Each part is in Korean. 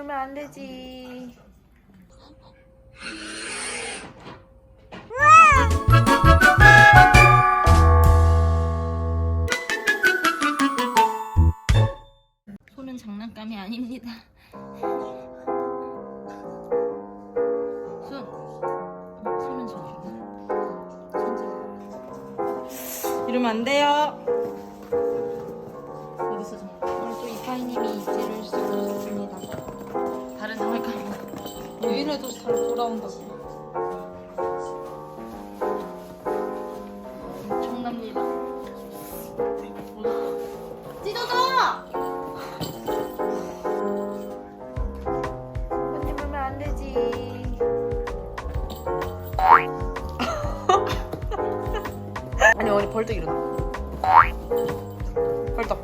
물면 안 되지. 손은 장난감이 아닙니다. 손. 손은 저기. 이러면 안 돼요. 왜 이래도 잘 돌아온다고. 엄청납니다. 찢어져! 언니 물면 안 되지. 아니 어디 벌떡 일어나. 벌떡.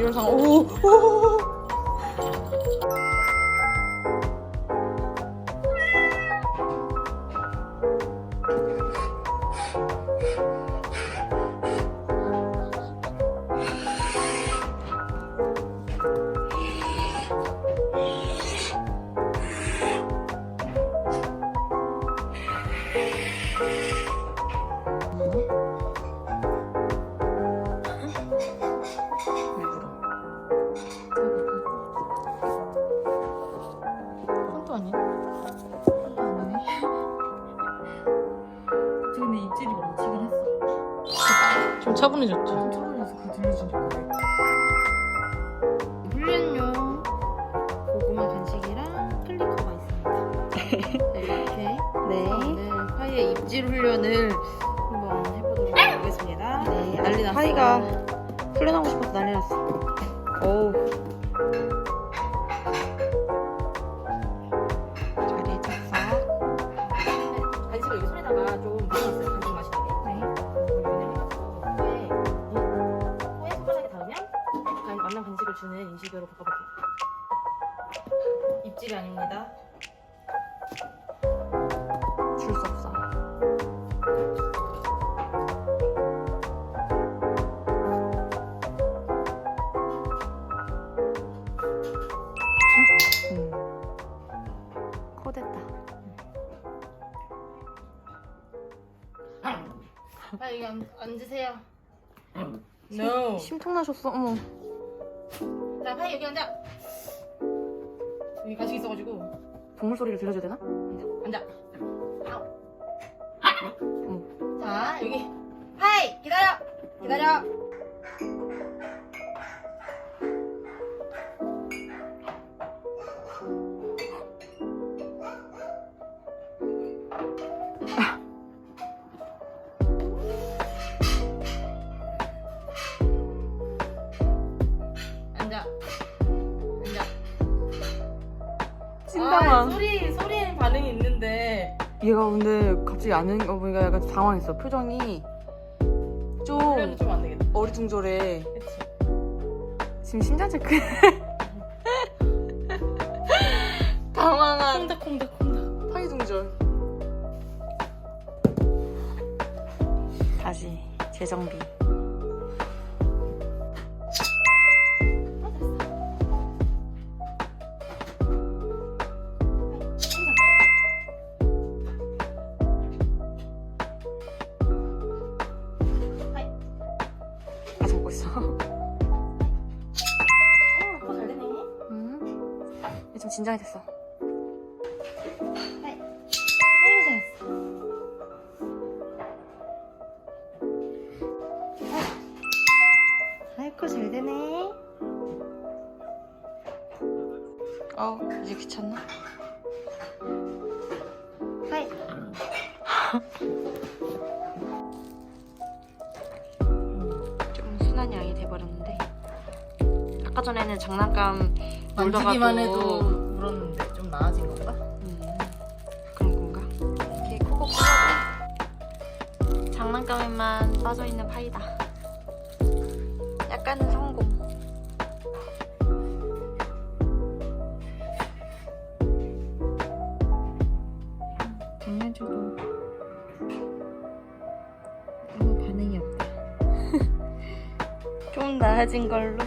이런 상황. 오. 오. 한도 아니야? 한도 아니네. 지금 내 입질이 멈추긴 했어. 좀 차분해졌지? 차분해서 그 들려주니까. 훈련용 고구마 간식이랑 클리커가 있습니다. 네, 이렇게 네. 오늘 파이의 입질 훈련을 한번 해보도록 하겠습니다. 네, 난리 났어요. 파이가 훈련하고 싶어서 난리 났어. 어우. 주는 인식으로 바꿔볼게요. 입질이 아닙니다. 줄 수 없어. 음. 코 됐다. 아 여기 앉, 앉으세요. No. 심통 나셨어. 어머. 자, 파이 여기 앉아. 여기 간식 있어가지고 동물 소리를 들려줘야 되나? 앉아. 아우. 자, 여기 파이 기다려. 기다려. 얘가 근데 갑자기 안 하는 거 보니까 약간 당황했어. 표정이 좀 좀안 되겠다. 어리둥절해. 그치? 지금 심장 체크. 당황한 콩닥콩닥콩닥. 파이둥절. 다시 재정비. 좀 진정이 됐어. 아이고 잘했어. 아이고 잘 되네. 어, 이제 귀찮나? 하이. 좀 순한 양이 돼버렸는데. 아까 전에는 장난감 만지기만 놀다가도- 해도 물었는데 좀 나아진 건가? 음, 그런 건가? 이렇게 콕콕 찔러도 장난감에만 빠져있는 파이다. 약간은 성공. 장난쳐도 아무 반응이 없다. 좀 나아진 걸로.